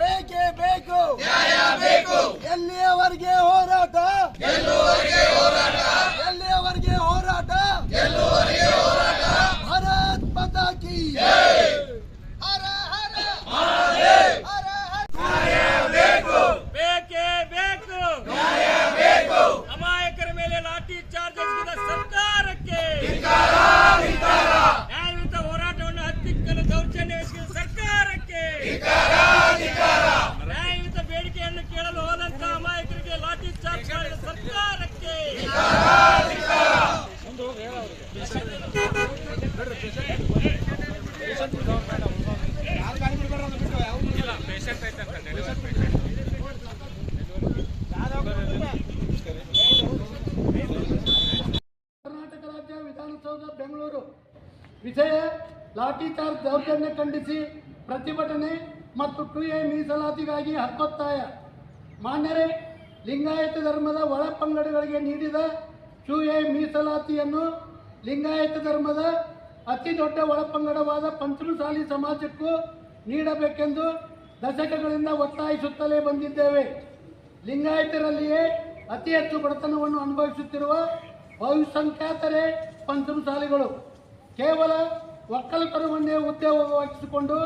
ಬೇಕೇ ಬೇಕು. ನ್ಯಾಯ ಬೇಕು. ಎಲ್ಲಿಯವರೆಗೆ ಹೋರಾಟ? ಗೆಲ್ಲುವವರೆಗೆ ಹೋರಾಟ? ಎಲ್ಲಿಯವರೆಗೆ ಹೋರಾಟ? ಗೆಲ್ಲುವವರೆಗೆ ಹೋರಾಟ? ಭಾರತ್ ಮಾತಾ ಕಿ ಜೈ. ಹರ ಹರ. ಮಹಾದೇವ್ ಹರ ಹರ. ನ್ಯಾಯ ಬೇಕು. ಬೇಕೇ ಬೇಕು. ನ್ಯಾಯ ಬೇಕು. ಅಮಾಯಕರ ಮೇಲೆ ಲಾಠಿ ಚಾರ್ಜ್ ಎಸಗಿದ ಸರ್ಕಾರಕ್ಕೆ. ಧಿಕ್ಕಾರ ಧಿಕ್ಕಾರ. ನ್ಯಾಯಯುತ ಹೋರಾಟವನ್ನು ಹತ್ತಿಕ್ಕಲು ದೌರ್ಜನ್ಯ ಎಸಗಿದ ಸರ್ಕಾರಕ್ಕೆ. ಧಿಕ್ಕಾರ. ಕರ್ನಾಟಕ ರಾಜ್ಯ ವಿಧಾನಸೌಧ ಬೆಂಗಳೂರು. ವಿಜಯ ಲಾಠಿ ಚಾರ್ಜ್ ದೌರ್ಜನ್ಯ ಖಂಡಿಸಿ ಪ್ರತಿಭಟನೆ ಮತ್ತು ಕ್ರಿಯೆ ಮೀಸಲಾತಿಗಾಗಿ ಹಕ್ಕೊತ್ತಾಯ ಮಾನ್ಯರೇ, ಲಿಂಗಾಯತ ಧರ್ಮದ ಒಳ ಪಂಗಡಗಳಿಗೆ ನೀಡಿದ ಕ್ಯೂಎ ಮೀಸಲಾತಿಯನ್ನು ಲಿಂಗಾಯತ ಧರ್ಮದ ಅತಿ ದೊಡ್ಡ ಒಳಪಂಗಡವಾದ ಪಂಚಮಸಾಲಿ ಸಮಾಜಕ್ಕೂ ನೀಡಬೇಕೆಂದು ದಶಕಗಳಿಂದ ಒತ್ತಾಯಿಸುತ್ತಲೇ ಬಂದಿದ್ದೇವೆ. ಲಿಂಗಾಯತರಲ್ಲಿಯೇ ಅತಿ ಹೆಚ್ಚು ಬಡತನವನ್ನು ಅನುಭವಿಸುತ್ತಿರುವ ಬಹುಸಂಖ್ಯಾತರೇ ಪಂಚಮಸಾಲಿಗಳು ಕೇವಲ ಒಕ್ಕಲತನವನ್ನೇ ಉದ್ಯೋಗವಾಗಿಸಿಕೊಂಡು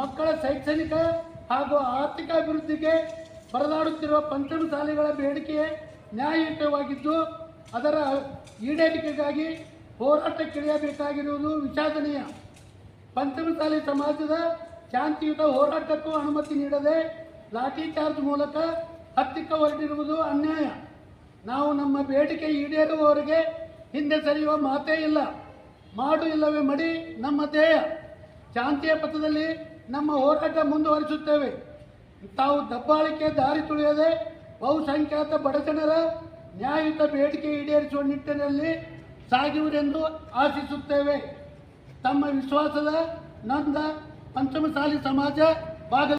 ಮಕ್ಕಳ ಶೈಕ್ಷಣಿಕ ಹಾಗೂ ಆರ್ಥಿಕ ಅಭಿವೃದ್ಧಿಗೆ ಪರದಾಡುತ್ತಿರುವ ಪಂಚಮಸಾಲಿಗಳ ಬೇಡಿಕೆ ನ್ಯಾಯಯುತವಾಗಿದ್ದು, ಅದರ ಈಡೇರಿಕೆಗಾಗಿ ಹೋರಾಟಕ್ಕಿಳಿಯಬೇಕಾಗಿರುವುದು ವಿಷಾದನೀಯ. ಪಂಚಮಸಾಲಿ ಸಮಾಜದ ಶಾಂತಿಯುತ ಹೋರಾಟಕ್ಕೂ ಅನುಮತಿ ನೀಡದೆ ಲಾಠಿ ಚಾರ್ಜ್ ಮೂಲಕ ಹತ್ತಿಕ್ಕ ಹೊರಟಿರುವುದು ಅನ್ಯಾಯ. ನಾವು ನಮ್ಮ ಬೇಡಿಕೆ ಈಡೇರುವವರಿಗೆ ಹಿಂದೆ ಸರಿಯುವ ಮಾತೇ ಇಲ್ಲ. ಮಾಡು ಇಲ್ಲವೇ ಮಡಿ, ನಮ್ಮ ಧ್ಯೇಯ. ಶಾಂತಿಯ ಪಥದಲ್ಲಿ ನಮ್ಮ ಹೋರಾಟ ಮುಂದುವರಿಸುತ್ತೇವೆ. ತಾವು ದಬ್ಬಾಳಿಕೆ ದಾರಿ ತುಳಿಯದೆ ಬಹುಸಂಖ್ಯಾತ ಬಡಜನರ ನ್ಯಾಯಯುತ ಬೇಡಿಕೆ ಈಡೇರಿಸುವ ನಿಟ್ಟಿನಲ್ಲಿ ಸಾಗುವುದೆಂದು ಆಶಿಸುತ್ತೇವೆ. ತಮ್ಮ ವಿಶ್ವಾಸದ ನಂದ पंचमशाली समाज भाग